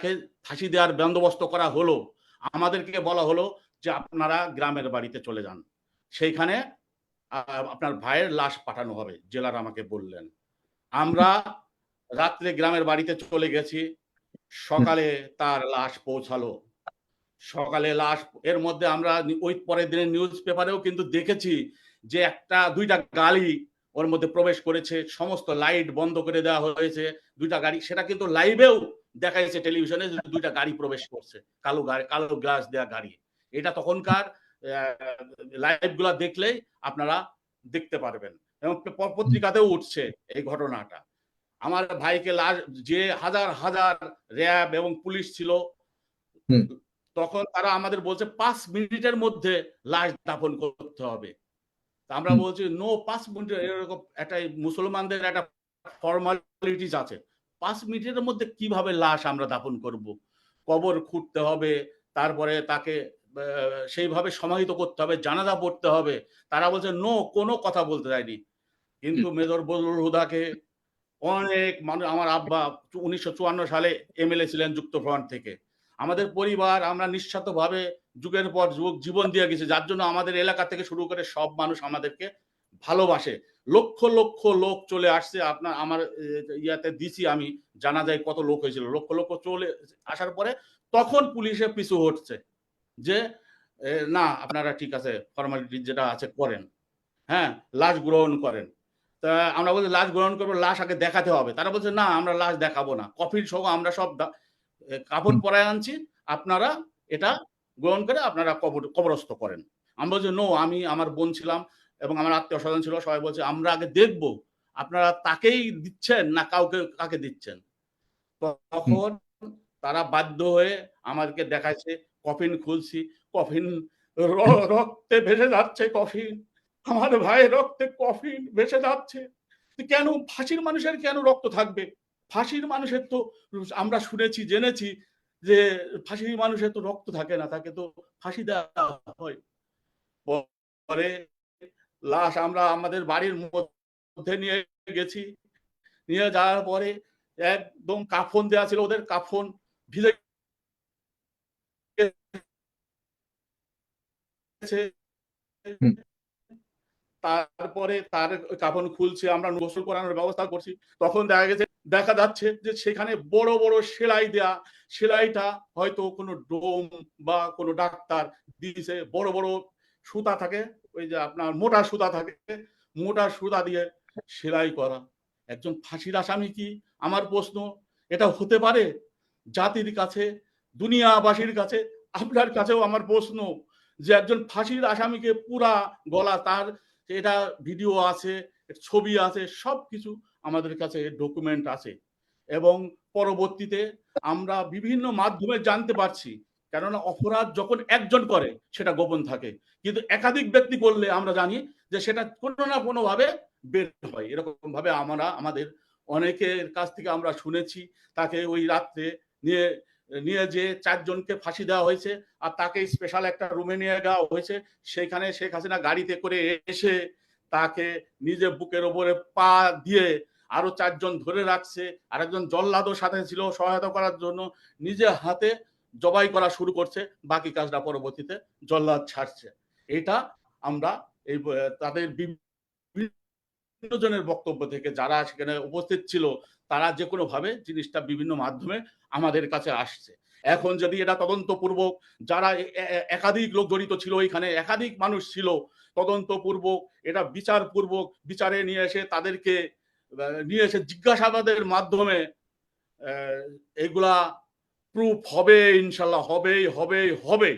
তাকে ফাঁসি দেওয়ার বন্দোবস্ত করা হলো, আমাদেরকে বলা হলো যে আপনারা গ্রামের বাড়িতে চলে যান। সেইখানে আপনার ভাইয়ের লাশ পাঠানো হবে, জেলার আমাকে বললেন। আমরা রাত্রে গ্রামের বাড়িতে চলে গেছি, সকালে তার লাশ পৌঁছালো। সকালে লাশ, এর মধ্যে আমরা ওই পরের দিনের নিউজ পেপারেও কিন্তু দেখেছি যে একটা, দুইটা গাড়ি ওর মধ্যে প্রবেশ করেছে, সমস্ত লাইট বন্ধ করে দেওয়া হয়েছে, দুইটা গাড়ি, সেটা কিন্তু লাইভেও দেখা যাচ্ছে টেলিভিশনে দুইটা গাড়ি প্রবেশ করছে কালো গাড়ি কালো গ্লাস দেওয়া গাড়ি। এটা তখনকার লাইভগুলা দেখলেই আপনারা দেখতে পারবেন এবং পত্রিকাতেও উঠছে এই ঘটনাটা। আমার ভাইকে লাশ যে হাজার হাজার র্যাব এবং পুলিশ ছিল তখন তারা আমাদের বলছে পাঁচ মিনিটের মধ্যে লাশ দাফন করতে হবে। আমরা বলছি নো পাঁচ মিনিট। এরকম একটা মুসলমানদের একটা ফর্মালিটিস আছে। পাঁচ মিনিটের মধ্যে কীভাবে লাশ আমরা দাফন করব? কবর খুঁড়তে হবে তারপরে তাকে সেইভাবে সমাহিত করতে হবে জানাজা পড়তে হবে। তারা বলছে নো কোনো কথা বলতে দেয়নি। কিন্তু মেজর বদরুল হুদাকে অনেক মানুষ আমার আব্বা উনিশশো চুয়ান্ন সালে এমএলএ ছিলেন যুক্ত ফ্রন্ট থেকে। আমাদের পরিবার আমরা নিঃস্বার্থভাবে যুগের পর যুগ জীবন দিয়ে গেছি। যার জন্য আমাদের এলাকা থেকে শুরু করে সব মানুষ আমাদেরকে ভালোবাসে। লক্ষ লক্ষ লোক চলে আসছে। আপনার আমার ইয়াতে দিছি আমি জানা যায় কত লোক হয়েছিল। লক্ষ লক্ষ চলে আসার পরে তখন পুলিশে পিছু হটছে যে না আপনারা ঠিক আছে ফর্মালিটি যেটা আছে করেন। হ্যাঁ লাশ গ্রহণ করেন। তা আমরা বলছি লাশ গ্রহণ করব লাশ আগে দেখাতে হবে। তারা বলছে না আমরা লাশ দেখাবো না। কফির সহ আমরা সব কাপড় পরায় আনছি। আপনারা এটা গ্রহণ করে আপনারা কবর কবরস্থ করেন। আমি বলছি নো আমি আমার বোন ছিলাম। এবং আমার আত্মীয় স্বজন ছিল, সবাই বলছে, আমরা আগে দেখব, আপনারা তাকেই দিচ্ছেন না কাউকে, কাকে দিচ্ছেন? তখন তারা বাধ্য হয়ে আমাদেরকে দেখাচ্ছে, কফিন খুলছি, কফিন রক্তে ভেসে যাচ্ছে কফিন, আমার ভাই রক্তে কফিন ভেসে যাচ্ছে। কেন, ফাঁসির মানুষের কেন রক্ত থাকবে? ফাঁসির মানুষের তো, আমরা শুনেছি, জেনেছি যে ফাঁসির মানুষের তো রক্ত থাকে না, তাকে তো ফাঁসি দেওয়া হয়। পরে লাশ আমরা আমাদের বাড়ির মধ্যে নিয়ে গেছি। নিয়ে যাওয়ার পরে একদম কাফন দেওয়া ছিল ওদের কাফন ভিজে তারপরে তার কাফন খুলছে আমরা গোসল করানোর ব্যবস্থা করছি। তখন দেখা গেছে দেখা যাচ্ছে যে সেখানে বড় বড় সেলাই দেয়া সেলাইটা হয়তো কোনো ডোম বা কোনো ডাক্তার দিয়েছে। বড় বড় সুতা থাকে, ওই যে আপনার মোটা সুতা থাকে, মোটা সুতা দিয়ে সেলাই করা। একজন ফাঁসির আসামি কি? আমার প্রশ্ন, এটা হতে পারে জাতির কাছে, দুনিয়াবাসীর কাছে? আপনার কাছেও আমার প্রশ্ন যে একজন ফাঁসির আসামিকে পুরা গলা তার, এটা ভিডিও আছে ছবি আছে সব কিছু আমাদের কাছে ডকুমেন্ট আছে। এবং পরবর্তীতে আমরা বিভিন্ন মাধ্যমে জানতে পারছি কেননা অপরাধ যখন একজন করে, সেটা গোপন থাকে। কিন্তু একাধিক ব্যক্তি করলে আমরা জানি যে সেটা কোনো না কোনো ভাবে বের হয়। এরকম ভাবে আমরা, আমাদের অনেকের কাছ থেকে আমরা শুনেছি, তাকে ওই রাত্রে নিয়ে নিয়ে যে চারজনকে ফাঁসি দেওয়া হয়েছে আর তাকে স্পেশাল একটা রুমে নিয়ে যাওয়া হয়েছে। সেখানে শেখ হাসিনা গাড়িতে করে এসে তাকে নিজে বুকের ওপরে পা দিয়ে আরও চারজন ধরে রাখছে। আরেকজন জল্লাদও সাথে ছিল সহায়তা করার জন্য। নিজে হাতে জবাই করা শুরু করছে, বাকি কাজটা পরবর্তীতে জল্লাদ ছাড়ছে। এটা আমরা এই তাদের বিভিন্ন জনের বক্তব্য থেকে যারা সেখানে উপস্থিত ছিল, তারা যে কোনো ভাবে জিনিসটা বিভিন্ন মাধ্যমে আমাদের কাছে আসছে। এখন যদি এটা তদন্তপূর্বক যারা একাধিক লোক জড়িত ছিল এখানে একাধিক মানুষ ছিল, তদন্তপূর্বক, এটা বিচারপূর্বক বিচারে নিয়ে এসে তাদেরকে নিয়ে এসে জিজ্ঞাসাবাদের মাধ্যমে এগুলা প্রুফ হবে ইনশাল্লাহ হবেই হবেই হবে